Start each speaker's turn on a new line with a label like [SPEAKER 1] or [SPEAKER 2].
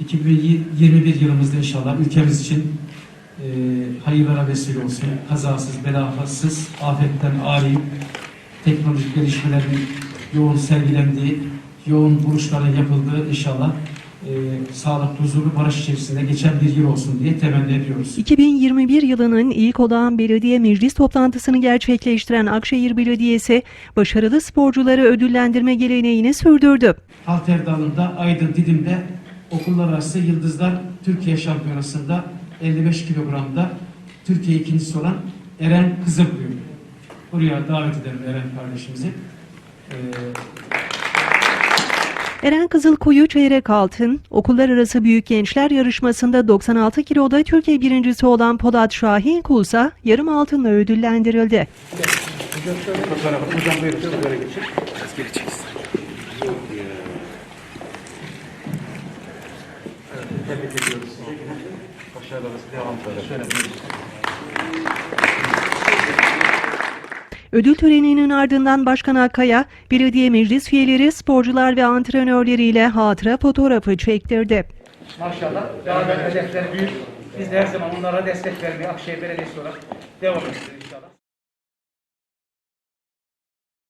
[SPEAKER 1] 2021 yılımızda inşallah ülkemiz için e, hayırlara vesile olsun. Kazasız, belasız, afetten arayıp teknolojik gelişmelerin yoğun sergilendiği, yoğun buluşların yapıldığı inşallah e, sağlıklı, huzurlu, barış içerisinde geçen bir yıl olsun diye temenni ediyoruz.
[SPEAKER 2] 2021 yılının ilk olağan belediye meclis toplantısını gerçekleştiren Akşehir Belediyesi, başarılı sporcuları ödüllendirme geleneğini sürdürdü.
[SPEAKER 1] Halter dalında Aydın Didim'de okullar arası Yıldızlar Türkiye Şampiyonası'nda 55 kilogramda Türkiye ikincisi olan Eren Kızılkuyu. Buraya davet edelim Eren kardeşimizi. Ee,
[SPEAKER 2] Eren Kızılkuyu çeyrek altın, okullar arası büyük gençler yarışmasında 96 kiloda Türkiye birincisi olan Polat Şahin Kulsa yarım altınla ödüllendirildi.
[SPEAKER 1] Tebrik ediyoruz sizi. Başarılarınız devam
[SPEAKER 2] Ödül töreninin ardından Başkan Akkaya, belediye meclis üyeleri, sporcular ve antrenörleriyle hatıra fotoğrafı çektirdi.
[SPEAKER 3] Maşallah. Daha da hedefleri büyük. Biz de her zaman onlara destek vermeye Akşehir Belediyesi olarak devam ediyoruz.